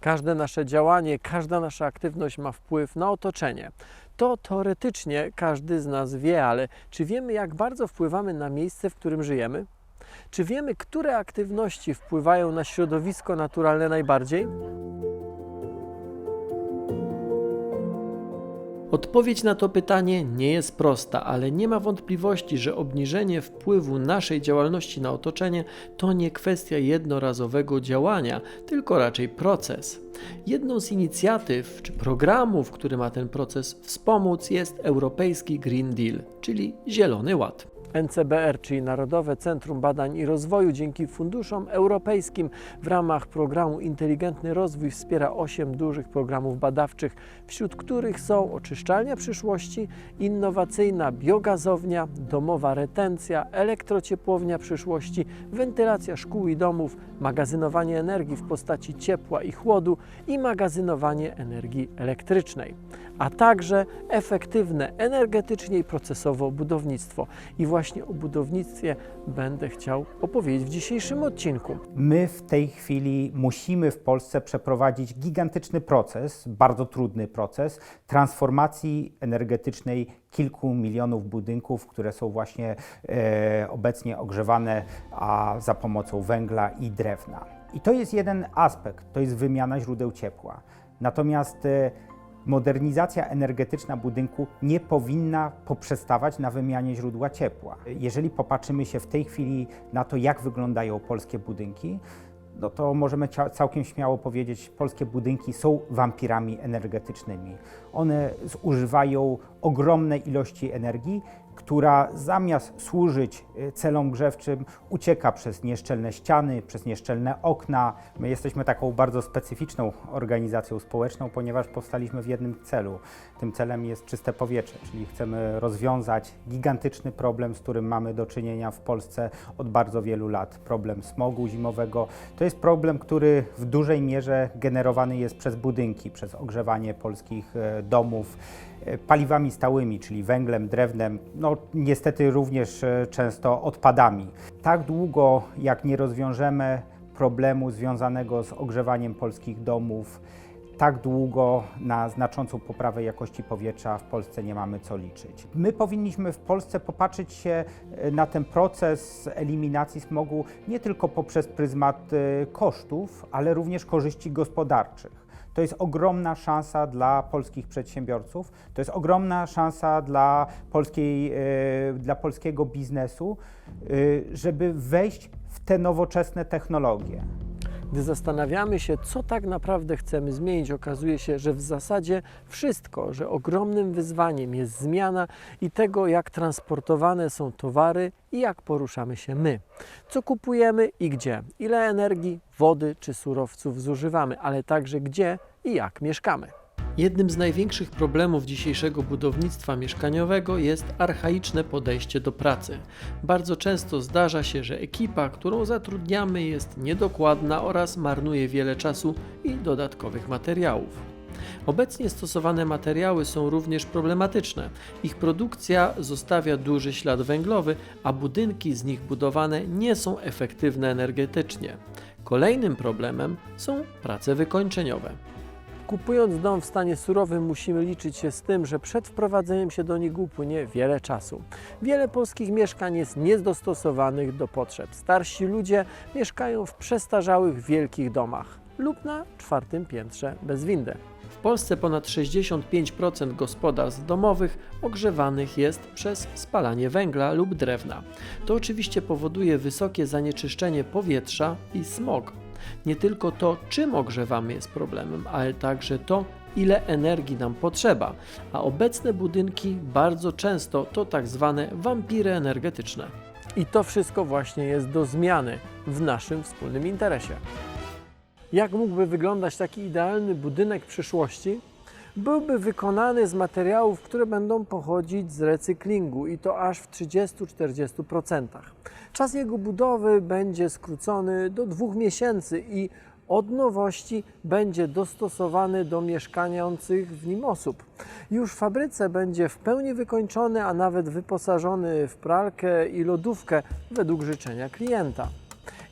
Każde nasze działanie, każda nasza aktywność ma wpływ na otoczenie. To teoretycznie każdy z nas wie, ale czy wiemy, jak bardzo wpływamy na miejsce, w którym żyjemy? Czy wiemy, które aktywności wpływają na środowisko naturalne najbardziej? Odpowiedź na to pytanie nie jest prosta, ale nie ma wątpliwości, że obniżenie wpływu naszej działalności na otoczenie to nie kwestia jednorazowego działania, tylko raczej proces. Jedną z inicjatyw czy programów, który ma ten proces wspomóc, jest Europejski Green Deal, czyli Zielony Ład. NCBR, czyli Narodowe Centrum Badań i Rozwoju, dzięki funduszom europejskim w ramach programu Inteligentny Rozwój wspiera 8 dużych programów badawczych, wśród których są oczyszczalnia przyszłości, innowacyjna biogazownia, domowa retencja, elektrociepłownia przyszłości, wentylacja szkół i domów, magazynowanie energii w postaci ciepła i chłodu i magazynowanie energii elektrycznej, a także efektywne energetycznie i procesowo budownictwo. I właśnie o budownictwie będę chciał opowiedzieć w dzisiejszym odcinku. My w tej chwili musimy w Polsce przeprowadzić gigantyczny proces, bardzo trudny proces transformacji energetycznej kilku milionów budynków, które są właśnie e, obecnie ogrzewane a za pomocą węgla i drewna. I to jest jeden aspekt, to jest wymiana źródeł ciepła. Natomiast e, Modernizacja energetyczna budynku nie powinna poprzestawać na wymianie źródła ciepła. Jeżeli popatrzymy się w tej chwili na to, jak wyglądają polskie budynki, no to możemy całkiem śmiało powiedzieć, polskie budynki są wampirami energetycznymi. One zużywają ogromne ilości energii, która zamiast służyć y, celom grzewczym, ucieka przez nieszczelne ściany, przez nieszczelne okna. My jesteśmy taką bardzo specyficzną organizacją społeczną, ponieważ powstaliśmy w jednym celu. Tym celem jest czyste powietrze, czyli chcemy rozwiązać gigantyczny problem, z którym mamy do czynienia w Polsce od bardzo wielu lat. Problem smogu zimowego. To jest problem, który w dużej mierze generowany jest przez budynki, przez ogrzewanie polskich e, domów paliwami stałymi, czyli węglem, drewnem, no niestety również e, często odpadami. Tak długo, jak nie rozwiążemy problemu związanego z ogrzewaniem polskich domów, tak długo na znaczącą poprawę jakości powietrza w Polsce nie mamy co liczyć. My powinniśmy w Polsce popatrzeć się e, na ten proces eliminacji smogu nie tylko poprzez pryzmat e, kosztów, ale również korzyści gospodarczych. To jest ogromna szansa dla polskich przedsiębiorców, to jest ogromna szansa dla, polskiej, e, dla polskiego biznesu, e, żeby wejść w te nowoczesne technologie. Gdy zastanawiamy się, co tak naprawdę chcemy zmienić, okazuje się, że w zasadzie wszystko, że ogromnym wyzwaniem jest zmiana i tego, jak transportowane są towary i jak poruszamy się my. Co kupujemy i gdzie, ile energii, wody czy surowców zużywamy, ale także gdzie i jak mieszkamy. Jednym z największych problemów dzisiejszego budownictwa mieszkaniowego jest archaiczne podejście do pracy. Bardzo często zdarza się, że ekipa, którą zatrudniamy, jest niedokładna oraz marnuje wiele czasu i dodatkowych materiałów. Obecnie stosowane materiały są również problematyczne. Ich produkcja zostawia duży ślad węglowy, a budynki z nich budowane nie są efektywne energetycznie. Kolejnym problemem są prace wykończeniowe. Kupując dom w stanie surowym, musimy liczyć się z tym, że przed wprowadzeniem się do niego upłynie wiele czasu. Wiele polskich mieszkań jest niedostosowanych do potrzeb. Starsi ludzie mieszkają w przestarzałych wielkich domach lub na czwartym piętrze bez windy. W Polsce ponad 65% gospodarstw domowych ogrzewanych jest przez spalanie węgla lub drewna. To oczywiście powoduje wysokie zanieczyszczenie powietrza i smog. Nie tylko to, czym ogrzewamy jest problemem, ale także to, ile energii nam potrzeba, a obecne budynki bardzo często to tak zwane wampiry energetyczne. I to wszystko właśnie jest do zmiany w naszym wspólnym interesie. Jak mógłby wyglądać taki idealny budynek przyszłości? Byłby wykonany z materiałów, które będą pochodzić z recyklingu i to aż w 30-40%. Czas jego budowy będzie skrócony do dwóch miesięcy i od nowości będzie dostosowany do mieszkających w nim osób. Już w fabryce będzie w pełni wykończony, a nawet wyposażony w pralkę i lodówkę według życzenia klienta.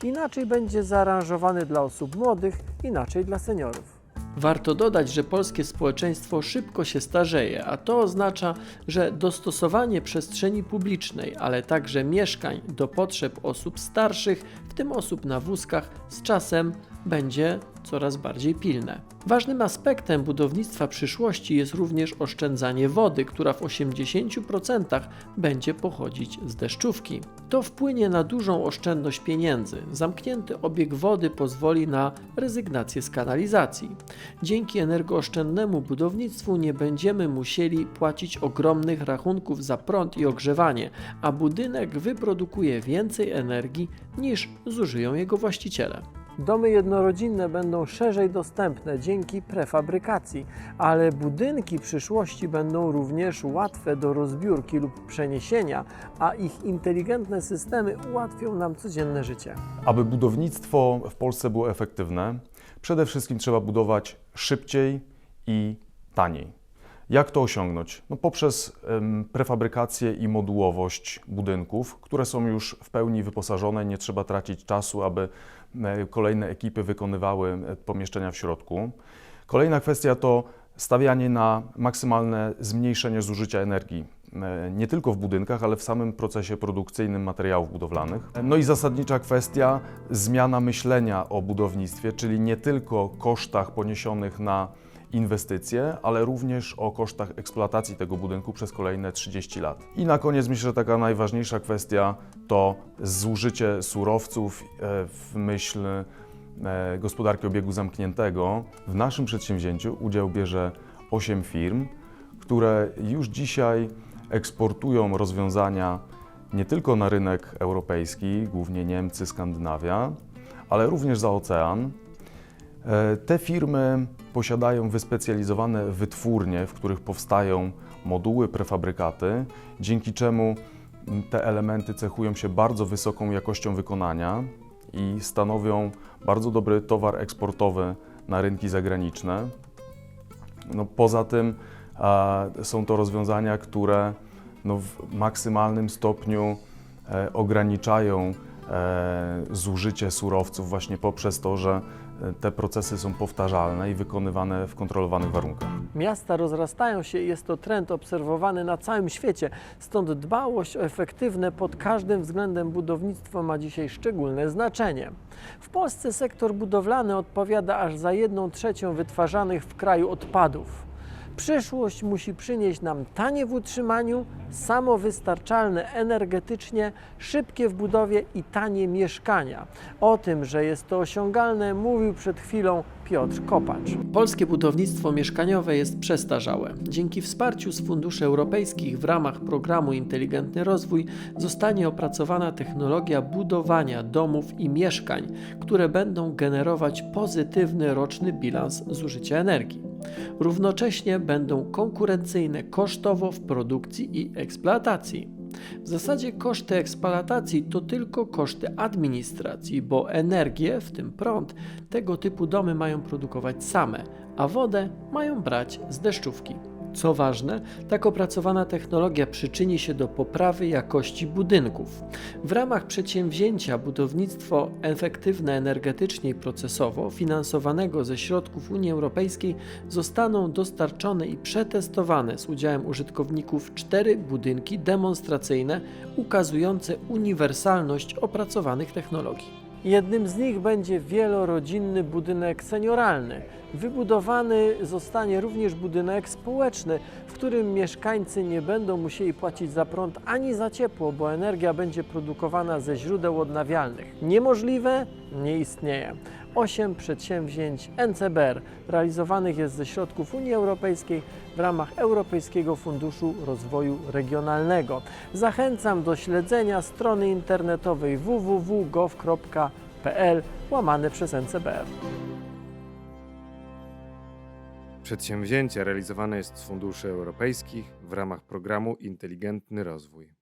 Inaczej będzie zaaranżowany dla osób młodych, inaczej dla seniorów. Warto dodać, że polskie społeczeństwo szybko się starzeje, a to oznacza, że dostosowanie przestrzeni publicznej, ale także mieszkań do potrzeb osób starszych, w tym osób na wózkach, z czasem będzie coraz bardziej pilne. Ważnym aspektem budownictwa przyszłości jest również oszczędzanie wody, która w 80% będzie pochodzić z deszczówki. To wpłynie na dużą oszczędność pieniędzy. Zamknięty obieg wody pozwoli na rezygnację z kanalizacji. Dzięki energooszczędnemu budownictwu nie będziemy musieli płacić ogromnych rachunków za prąd i ogrzewanie, a budynek wyprodukuje więcej energii niż zużyją jego właściciele. Domy jednorodzinne będą szerzej dostępne dzięki prefabrykacji, ale budynki przyszłości będą również łatwe do rozbiórki lub przeniesienia, a ich inteligentne systemy ułatwią nam codzienne życie. Aby budownictwo w Polsce było efektywne, przede wszystkim trzeba budować szybciej i taniej. Jak to osiągnąć? No poprzez prefabrykację i modułowość budynków, które są już w pełni wyposażone, nie trzeba tracić czasu, aby kolejne ekipy wykonywały e, pomieszczenia w środku. Kolejna kwestia to stawianie na maksymalne zmniejszenie zużycia energii, e, nie tylko w budynkach, ale w samym procesie produkcyjnym materiałów budowlanych. No i zasadnicza kwestia zmiana myślenia o budownictwie, czyli nie tylko kosztach poniesionych na inwestycje, ale również o kosztach eksploatacji tego budynku przez kolejne 30 lat. I na koniec myślę, że taka najważniejsza kwestia to zużycie surowców e, w myśl e, gospodarki obiegu zamkniętego. W naszym przedsięwzięciu udział bierze 8 firm, które już dzisiaj eksportują rozwiązania nie tylko na rynek europejski, głównie Niemcy, Skandynawia, ale również za ocean. E, Te firmy posiadają wyspecjalizowane wytwórnie, w których powstają moduły, prefabrykaty, dzięki czemu m, te elementy cechują się bardzo wysoką jakością wykonania i stanowią bardzo dobry towar eksportowy na rynki zagraniczne. No, poza tym e, są to rozwiązania, które no, w maksymalnym stopniu e, ograniczają e, zużycie surowców właśnie poprzez to, że te procesy są powtarzalne i wykonywane w kontrolowanych warunkach. Miasta rozrastają się i jest to trend obserwowany na całym świecie, stąd dbałość o efektywne pod każdym względem budownictwo ma dzisiaj szczególne znaczenie. W Polsce sektor budowlany odpowiada aż za jedną trzecią wytwarzanych w kraju odpadów. Przyszłość musi przynieść nam tanie w utrzymaniu, samowystarczalne energetycznie, szybkie w budowie i tanie mieszkania. O tym, że jest to osiągalne, mówił przed chwilą Piotr Kopacz. Polskie budownictwo mieszkaniowe jest przestarzałe. Dzięki wsparciu z funduszy europejskich w ramach programu Inteligentny Rozwój zostanie opracowana technologia budowania domów i mieszkań, które będą generować pozytywny roczny bilans zużycia energii. Równocześnie będą konkurencyjne kosztowo w produkcji i eksploatacji. W zasadzie koszty eksploatacji to tylko koszty administracji, bo energię, w tym prąd, tego typu domy mają produkować same, a wodę mają brać z deszczówki. Co ważne, tak opracowana technologia przyczyni się do poprawy jakości budynków. W ramach przedsięwzięcia budownictwo efektywne energetycznie i procesowo, finansowanego ze środków Unii Europejskiej, zostaną dostarczone i przetestowane z udziałem użytkowników cztery budynki demonstracyjne ukazujące uniwersalność opracowanych technologii. Jednym z nich będzie wielorodzinny budynek senioralny. Wybudowany zostanie również budynek społeczny, w którym mieszkańcy nie będą musieli płacić za prąd ani za ciepło, bo energia będzie produkowana ze źródeł odnawialnych. Niemożliwe nie istnieje. Osiem przedsięwzięć NCBR realizowanych jest ze środków Unii Europejskiej w ramach Europejskiego Funduszu Rozwoju Regionalnego. Zachęcam do śledzenia strony internetowej www.gov.pl łamane przez NCBR. Przedsięwzięcie realizowane jest z funduszy europejskich w ramach programu Inteligentny Rozwój.